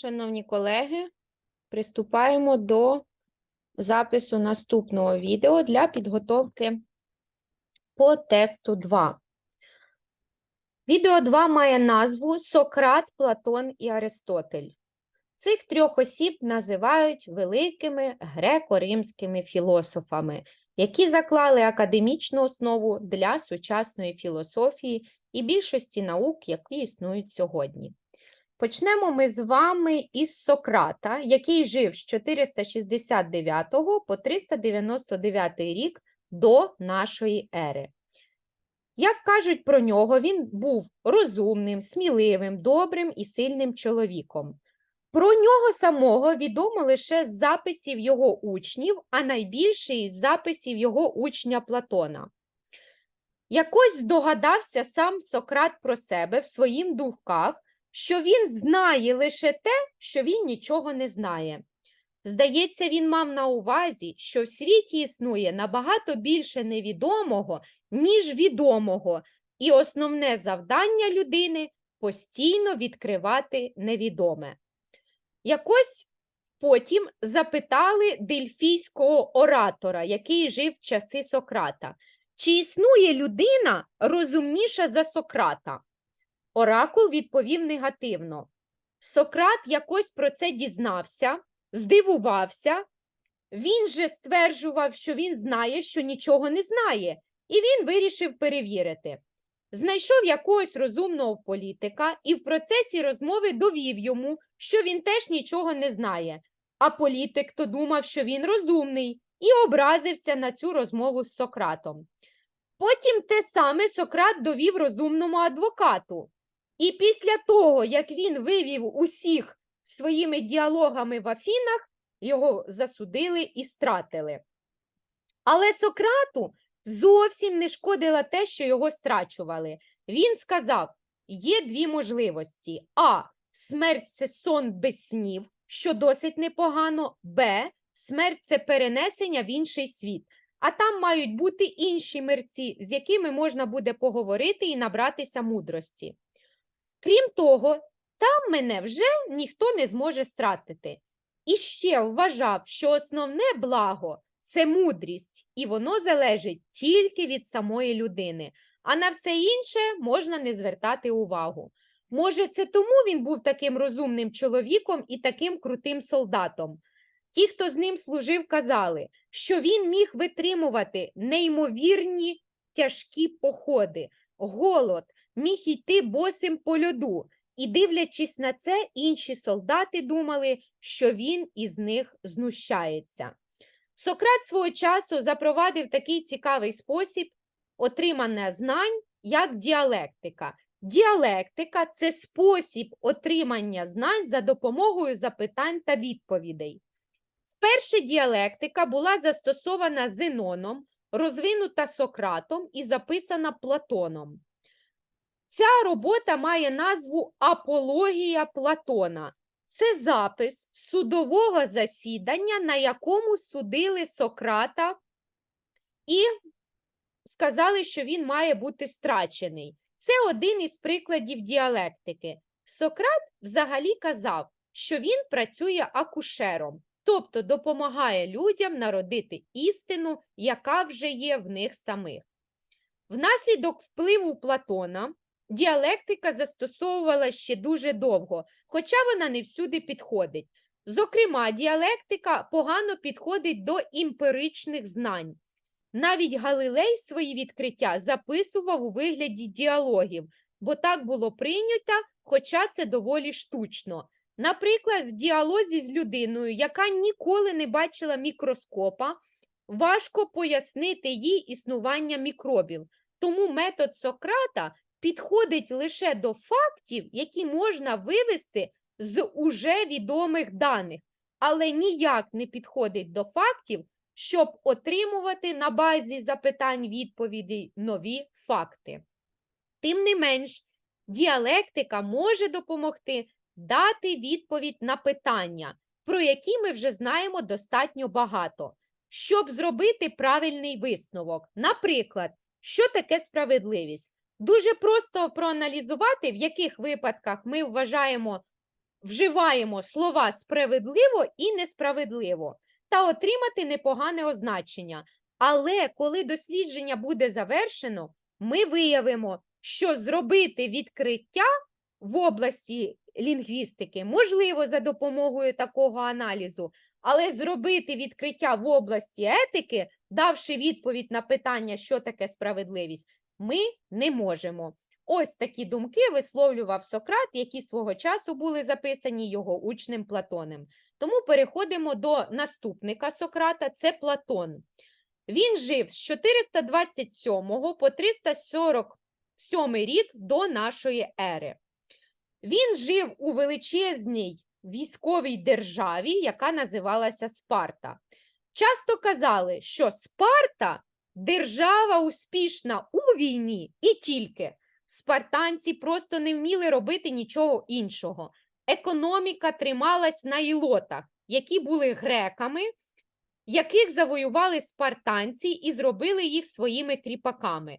Шановні колеги, приступаємо до запису наступного відео для підготовки по тесту 2. Відео 2 має назву Сократ, Платон і Аристотель. Цих трьох осіб називають великими греко-римськими філософами, які заклали академічну основу для сучасної філософії і більшості наук, які існують сьогодні. Почнемо ми з вами із Сократа, який жив з 469 по 399 рік до нашої ери. Як кажуть про нього, він був розумним, сміливим, добрим і сильним чоловіком. Про нього самого відомо лише з записів його учнів, а найбільше із записів його учня Платона. Якось здогадався сам Сократ про себе в своїм думках, що він знає лише те, що він нічого не знає. Здається, він мав на увазі, що в світі існує набагато більше невідомого, ніж відомого, і основне завдання людини постійно відкривати невідоме. Якось потім запитали дельфійського оратора, який жив в часи Сократа, чи існує людина розумніша за Сократа? Оракул відповів негативно. Сократ якось про це дізнався, здивувався. Він же стверджував, що він знає, що нічого не знає, і він вирішив перевірити. Знайшов якогось розумного політика і в процесі розмови довів йому, що він теж нічого не знає. А політик то думав, що він розумний, і образився на цю розмову з Сократом. Потім те саме Сократ довів розумному адвокату. І після того, як він вивів усіх своїми діалогами в Афінах, його засудили і стратили. Але Сократу зовсім не шкодило те, що його страчували. Він сказав: є дві можливості: А. Смерть це сон без снів, що досить непогано, Б. Смерть це перенесення в інший світ. А там мають бути інші мерці, з якими можна буде поговорити і набратися мудрості. Крім того, там мене вже ніхто не зможе стратити. І ще вважав, що основне благо це мудрість, і воно залежить тільки від самої людини, а на все інше можна не звертати увагу. Може, це тому він був таким розумним чоловіком і таким крутим солдатом. Ті, хто з ним служив, казали, що він міг витримувати неймовірні тяжкі походи, голод, міг йти босим по льоду, і, дивлячись на це, інші солдати думали, що він із них знущається. Сократ свого часу запровадив такий цікавий спосіб отримання знань, як діалектика. Діалектика це спосіб отримання знань за допомогою запитань та відповідей. Вперше діалектика була застосована Зеноном, розвинута Сократом і записана Платоном. Ця робота має назву Апологія Платона. Це запис судового засідання, на якому судили Сократа і сказали, що він має бути страчений. Це один із прикладів діалектики. Сократ взагалі казав, що він працює акушером, тобто допомагає людям народити істину, яка вже є в них самих. Внаслідок впливу Платона діалектика застосовувала ще дуже довго, хоча вона не всюди підходить. Зокрема, діалектика погано підходить до імперичних знань. Навіть Галилей свої відкриття записував у вигляді діалогів, бо так було прийнято, хоча це доволі штучно. Наприклад, в діалозі з людиною, яка ніколи не бачила мікроскопа, важко пояснити їй існування мікробів. Тому метод Сократа підходить лише до фактів, які можна вивести з уже відомих даних, але ніяк не підходить до фактів, щоб отримувати на базі запитань відповідей нові факти. Тим не менш, діалектика може допомогти дати відповідь на питання, про які ми вже знаємо достатньо багато, щоб зробити правильний висновок. Наприклад, що таке справедливість? Дуже просто проаналізувати, в яких випадках ми вважаємо вживаємо слова справедливо і несправедливо та отримати непогане означення. Але коли дослідження буде завершено, ми виявимо, що зробити відкриття в області лінгвістики можливо за допомогою такого аналізу, але зробити відкриття в області етики, давши відповідь на питання, що таке справедливість, ми не можемо. Ось такі думки висловлював Сократ, які свого часу були записані його учнем Платонем. Тому переходимо до наступника Сократа, це Платон. Він жив з 427 по 347 рік до нашої ери. Він жив у величезній військовій державі, яка називалася Спарта. Часто казали, що Спарта держава успішна у війні і тільки. Спартанці просто не вміли робити нічого іншого. Економіка трималась на ілотах, які були греками, яких завоювали спартанці і зробили їх своїми кріпаками.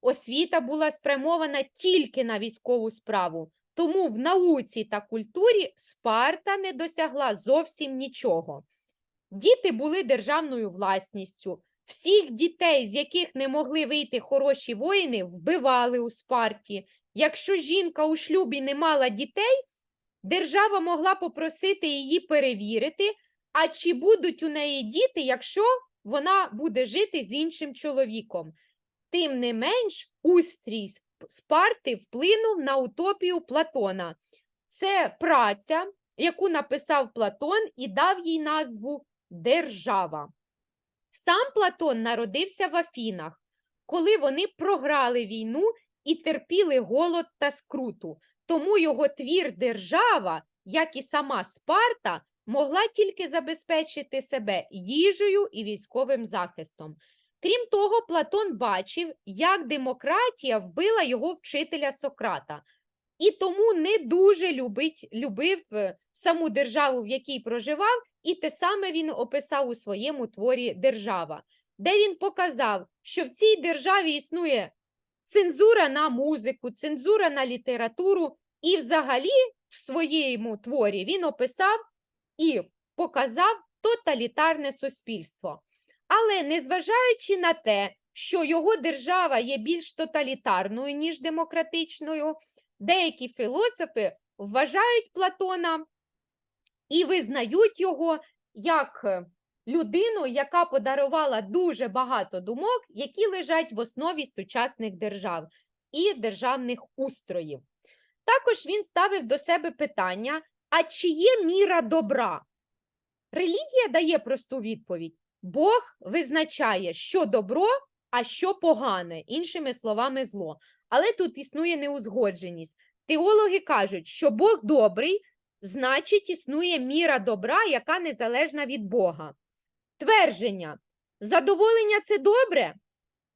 Освіта була спрямована тільки на військову справу, тому в науці та культурі Спарта не досягла зовсім нічого. Діти були державною власністю. Всіх дітей, з яких не могли вийти хороші воїни, вбивали у Спарті. Якщо жінка у шлюбі не мала дітей, держава могла попросити її перевірити, а чи будуть у неї діти, якщо вона буде жити з іншим чоловіком. Тим не менш, устрій Спарти вплинув на утопію Платона. Це праця, яку написав Платон і дав їй назву Держава. Сам Платон народився в Афінах, коли вони програли війну і терпіли голод та скруту. Тому його твір Держава, як і сама Спарта, могла тільки забезпечити себе їжею і військовим захистом. Крім того, Платон бачив, як демократія вбила його вчителя Сократа, і тому не дуже любить, любив е, саму державу, в якій проживав, і те саме він описав у своєму творі Держава, де він показав, що в цій державі існує цензура на музику, цензура на літературу, і взагалі в своєму творі він описав і показав тоталітарне суспільство. Але незважаючи на те, що його держава є більш тоталітарною, ніж демократичною, деякі філософи вважають Платона і визнають його як е, людину, яка подарувала дуже багато думок, які лежать в основі сучасних держав і державних устроїв. Також він ставив до себе питання: а чи є міра добра? Релігія дає просту відповідь: Бог визначає, що добро, а що погане, іншими словами, зло. Але тут існує неузгодженість. Теологи кажуть, що Бог добрий, значить, існує міра добра, яка незалежна від Бога. Твердження: задоволення це добре,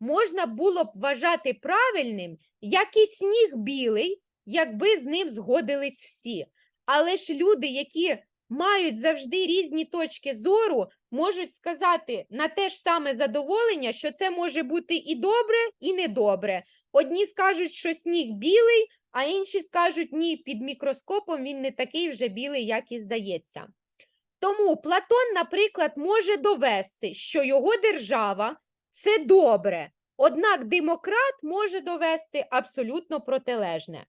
можна було б вважати правильним, як і сніг білий, якби з ним згодились всі. Але ж люди, які мають завжди різні точки зору, можуть сказати на те ж саме задоволення, що це може бути і добре, і недобре. Одні скажуть, що сніг білий, а інші скажуть, ні, під мікроскопом він не такий вже білий, як і здається. Тому Платон, наприклад, може довести, що його держава це добре, однак демократ може довести абсолютно протилежне.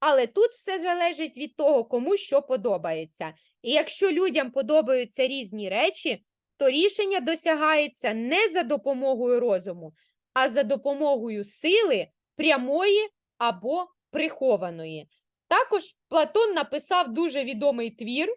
Але тут все залежить від того, кому що подобається. І якщо людям подобаються різні речі, то рішення досягається не за допомогою розуму, а за допомогою сили прямої або прихованої. Також Платон написав дуже відомий твір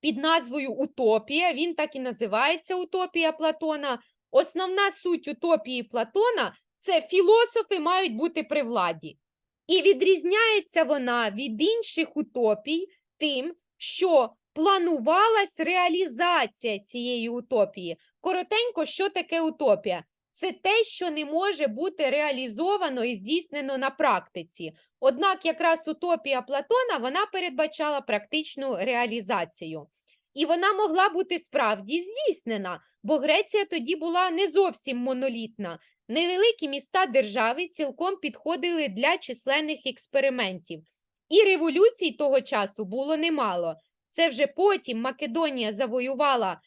під назвою Утопія. Він так і називається Утопія Платона. Основна суть утопії Платона це філософи мають бути при владі. І відрізняється вона від інших утопій тим, що планувалась реалізація цієї утопії. Коротенько, що таке утопія? Це те, що не може бути реалізовано і здійснено на практиці. Однак якраз утопія Платона вона передбачала практичну реалізацію. І вона могла бути справді здійснена, бо Греція тоді була не зовсім монолітна. Невеликі міста держави цілком підходили для численних експериментів. І революцій того часу було немало. Це вже потім Македонія завоювала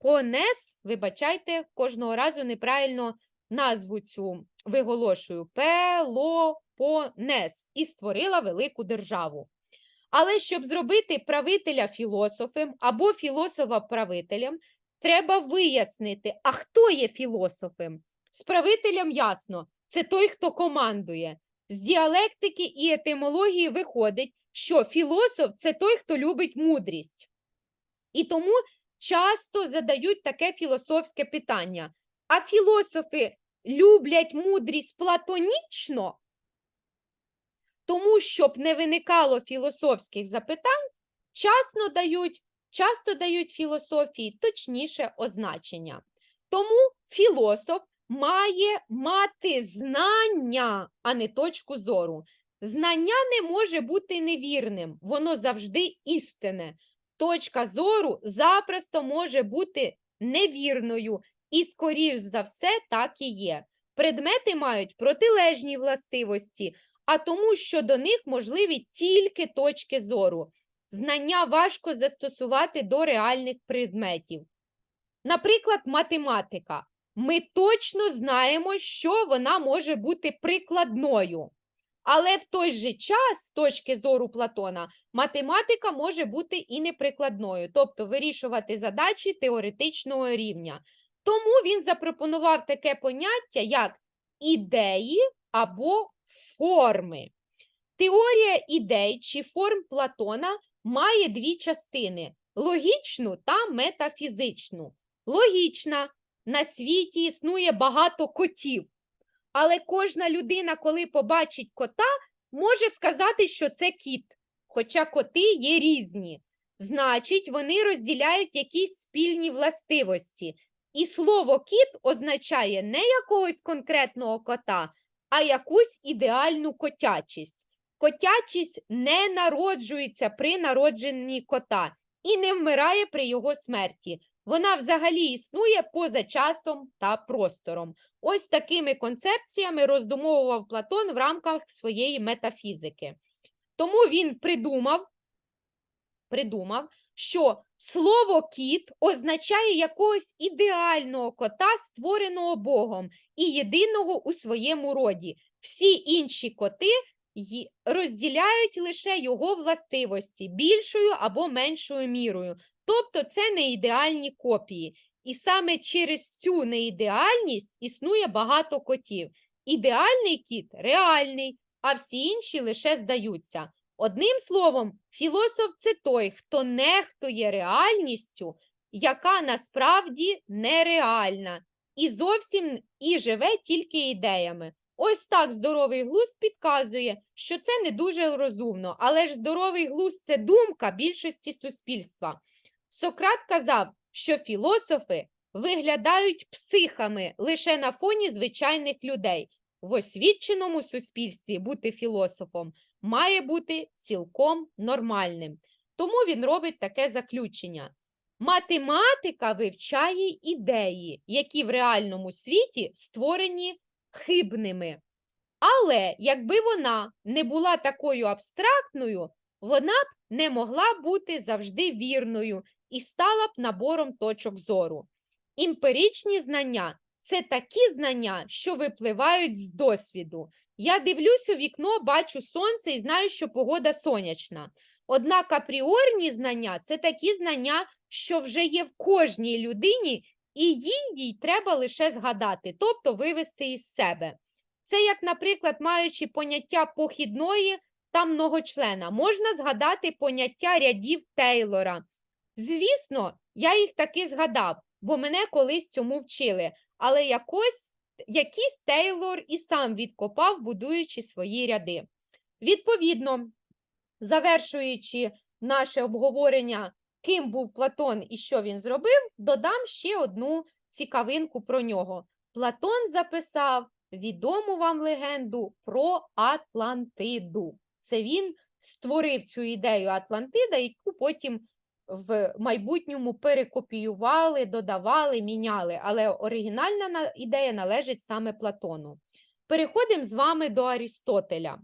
Пелопонес. Вибачайте, кожного разу неправильно назву цю виголошую. Пелопонес. І створила велику державу. Але щоб зробити правителя філософом або філософа правителем, треба вияснити, а хто є філософом. З правителем ясно, це той, хто командує. З діалектики і етимології виходить, що філософ це той, хто любить мудрість. І тому часто задають таке філософське питання: а філософи люблять мудрість платонічно? Тому, щоб не виникало філософських запитань, часто дають, часто дають філософії точніше означення. Тому філософ має мати знання, а не точку зору. Знання не може бути невірним, воно завжди істинне. Точка зору запросто може бути невірною, і, скоріш за все, так і є. Предмети мають протилежні властивості, а тому, що до них можливі тільки точки зору. Знання важко застосувати до реальних предметів. Наприклад, математика. Ми точно знаємо, що вона може бути прикладною. Але в той же час, з точки зору Платона, математика може бути і неприкладною, тобто вирішувати задачі теоретичного рівня. Тому він запропонував таке поняття, як ідеї або форми. Теорія ідей чи форм Платона має дві частини: логічну та метафізичну. Логічна на світі існує багато котів, але кожна людина, коли побачить кота, може сказати, що це кіт, хоча коти є різні. Значить, вони розділяють якісь спільні властивості. І слово кіт означає не якогось конкретного кота, а якусь ідеальну котячість. Котячість не народжується при народженні кота і не вмирає при його смерті. Вона взагалі існує поза часом та простором. Ось такими концепціями роздумовував Платон в рамках своєї метафізики. Тому він придумав, придумав, що слово кіт означає якогось ідеального кота, створеного Богом і єдиного у своєму роді. Всі інші коти розділяють лише його властивості більшою або меншою мірою. Тобто це не ідеальні копії. І саме через цю неідеальність існує багато котів. Ідеальний кіт реальний, а всі інші лише здаються. Одним словом, філософ це той, хто нехтує реальністю, яка насправді нереальна, і зовсім і живе тільки ідеями. Ось так здоровий глузд підказує, що це не дуже розумно, але ж здоровий глузд це думка більшості суспільства. Сократ казав, що філософи виглядають психами лише на фоні звичайних людей. В освіченому суспільстві бути філософом має бути цілком нормальним. Тому він робить таке заключення. Математика вивчає ідеї, які в реальному світі створені хибними. Але якби вона не була такою абстрактною, вона б не могла бути завжди вірною і стала б набором точок зору. Емпіричні знання це такі знання, що випливають з досвіду. Я дивлюсь у вікно, бачу сонце і знаю, що погода сонячна. Однак апріорні знання це такі знання, що вже є в кожній людині, і їй треба лише згадати, тобто вивести із себе. Це як, наприклад, маючи поняття похідної та многочлена, можна згадати поняття рядів Тейлора. Звісно, я їх таки згадав, бо мене колись цьому вчили, але якось якийсь Тейлор і сам відкопав, будуючи свої ряди. Відповідно, завершуючи наше обговорення, ким був Платон і що він зробив, додам ще одну цікавинку про нього. Платон записав відому вам легенду про Атлантиду. Це він створив цю ідею Атлантида, яку потім в майбутньому перекопіювали, додавали, міняли. Але оригінальна ідея належить саме Платону. Переходимо з вами до Арістотеля.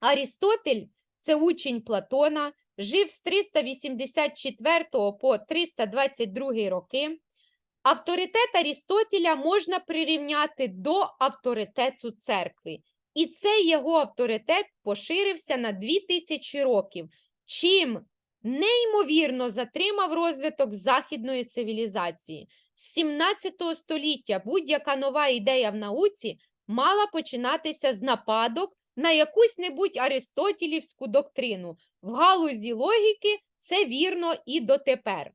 Арістотель це учень Платона, жив з 384 по 322 роки. Авторитет Арістотеля можна прирівняти до авторитету церкви. І цей його авторитет поширився на 2000 років, чим неймовірно затримав розвиток західної цивілізації. З 17 століття будь-яка нова ідея в науці мала починатися з нападок на якусь небудь аристотелівську доктрину. В галузі логіки це вірно і дотепер.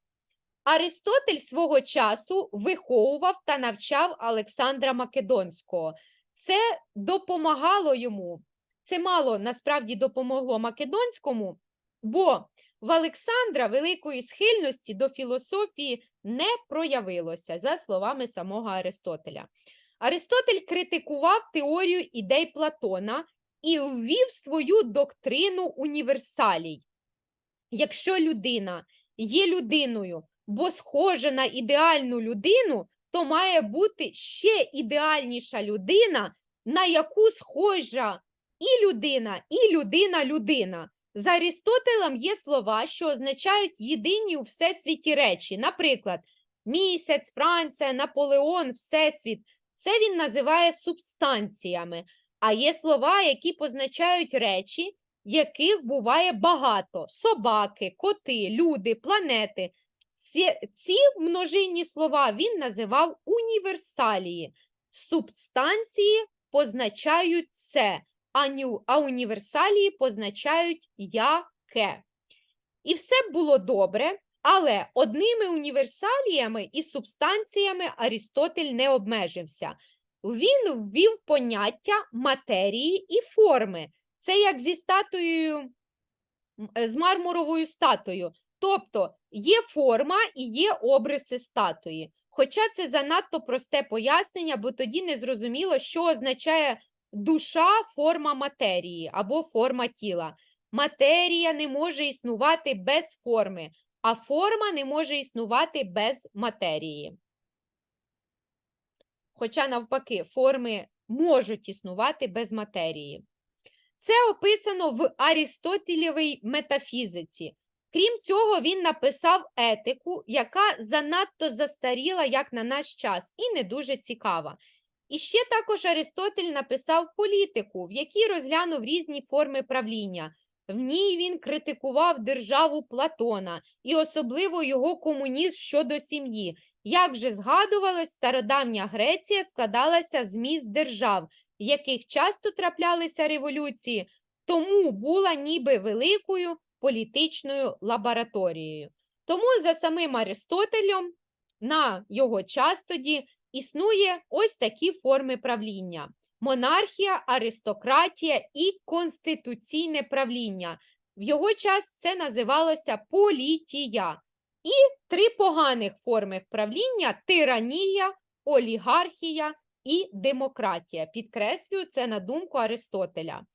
Аристотель свого часу виховував та навчав Олександра Македонського. Це допомагало йому. Це мало насправді допомогло Македонському, бо в Олександра великої схильності до філософії не проявилося, за словами самого Аристотеля. Аристотель критикував теорію ідей Платона і ввів свою доктрину універсалій. Якщо людина є людиною, бо схожа на ідеальну людину, то має бути ще ідеальніша людина, на яку схожа і людина, і людина-людина. За Арістотелем є слова, що означають єдині у всесвіті речі. Наприклад, місяць, Франція, Наполеон, Всесвіт. Це він називає субстанціями. А є слова, які позначають речі, яких буває багато: собаки, коти, люди, планети. Ці, ці множинні слова він називав універсалії. Субстанції позначають це, а, універсалії позначають яке. І все було добре, але одними універсаліями і субстанціями Арістотель не обмежився. Він ввів поняття матерії і форми. Це як зі статуєю, е, з мармуровою статуєю. Тобто є форма і є обриси статуї. Хоча це занадто просте пояснення, бо тоді не зрозуміло, що означає душа форма матерії або форма тіла. Матерія не може існувати без форми, а форма не може існувати без матерії. Хоча, навпаки, форми можуть існувати без матерії. Це описано в Арістотелєвій метафізиці. Крім цього, він написав етику, яка занадто застаріла, як на наш час, і не дуже цікава. І ще також Аристотель написав політику, в якій розглянув різні форми правління. В ній він критикував державу Платона і особливо його комунізм щодо сім'ї. Як же згадувалось, стародавня Греція складалася з міст держав, в яких часто траплялися революції, тому була ніби великою політичною лабораторією. Тому за самим Аристотелем на його час тоді існує ось такі форми правління: монархія, аристократія і конституційне правління. В його час це називалося політія. І три поганих форми правління тиранія, олігархія і демократія. Підкреслюю це на думку Аристотеля.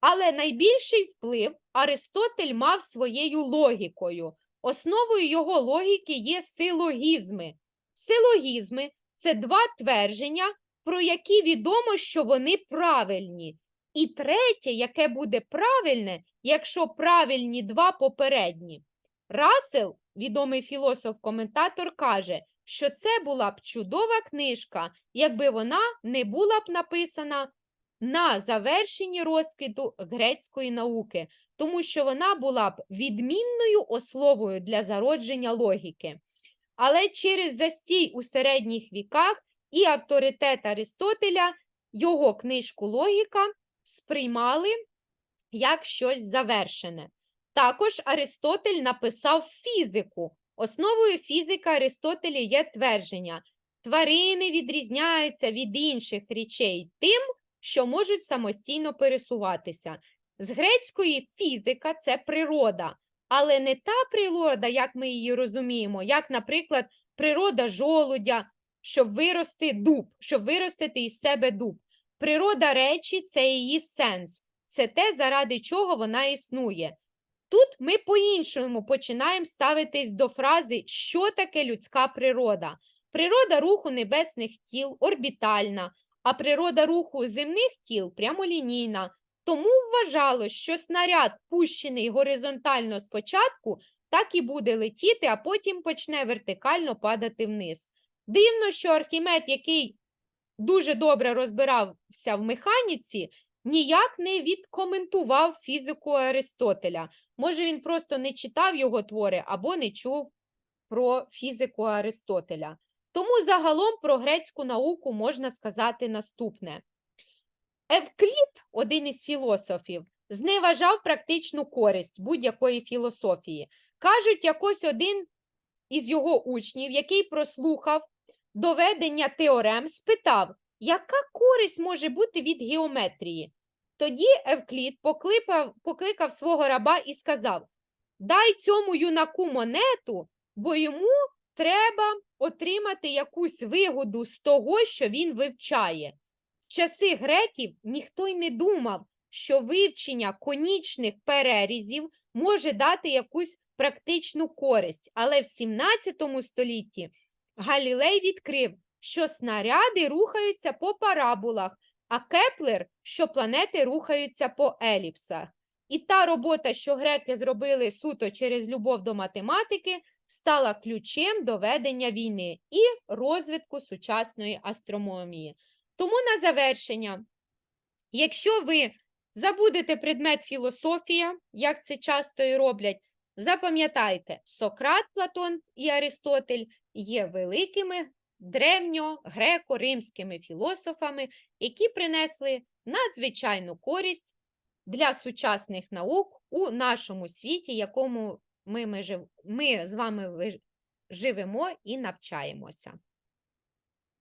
Але найбільший вплив Аристотель мав своєю логікою. Основою його логіки є силогізми. Силогізми це два твердження, про які відомо, що вони правильні. І третє, яке буде правильне, якщо правильні два попередні. Рассел, відомий філософ-коментатор, каже, що це була б чудова книжка, якби вона не була б написана на завершенні розквіту грецької науки, тому що вона була б відмінною основою для зародження логіки. Але через застій у середніх віках і авторитет Аристотеля його книжку Логіка сприймали як щось завершене. Також Аристотель написав фізику. Основою фізики Аристотеля є твердження: тварини відрізняються від інших речей тим, що можуть самостійно пересуватися. З грецької фізика це природа, але не та природа, як ми її розуміємо, як, наприклад, природа жолудя, щоб вирости дуб, щоб виростити із себе дуб. Природа речі це її сенс, це те, заради чого вона існує. Тут ми по-іншому починаємо ставитись до фрази, що таке людська природа. Природа руху небесних тіл орбітальна, а природа руху земних тіл прямолінійна. Тому вважалось, що снаряд, пущений горизонтально спочатку, так і буде летіти, а потім почне вертикально падати вниз. Дивно, що Архімед, який дуже добре розбирався в механіці, ніяк не відкоментував фізику Аристотеля. Може, він просто не читав його твори або не чув про фізику Аристотеля. Тому загалом про грецьку науку можна сказати наступне. Евклід, один із філософів, зневажав практичну користь будь-якої філософії. Кажуть, якось один із його учнів, який прослухав доведення теорем, спитав, яка користь може бути від геометрії? Тоді Евклід покликав, покликав свого раба і сказав: Дай цьому юнаку монету, бо йому треба отримати якусь вигоду з того, що він вивчає. Часи греків ніхто й не думав, що вивчення конічних перерізів може дати якусь практичну користь. Але в 17 столітті Галілей відкрив, що снаряди рухаються по параболах, а Кеплер, що планети рухаються по еліпсах. І та робота, що греки зробили суто через любов до математики, стала ключем до ведення війни і розвитку сучасної астрономії. Тому на завершення, якщо ви забудете предмет філософія, як це часто і роблять, запам'ятайте, Сократ, Платон і Аристотель є великими древньо-греко-римськими філософами, які принесли надзвичайну користь для сучасних наук у нашому світі, якому ми, ми, ми з вами живемо і навчаємося.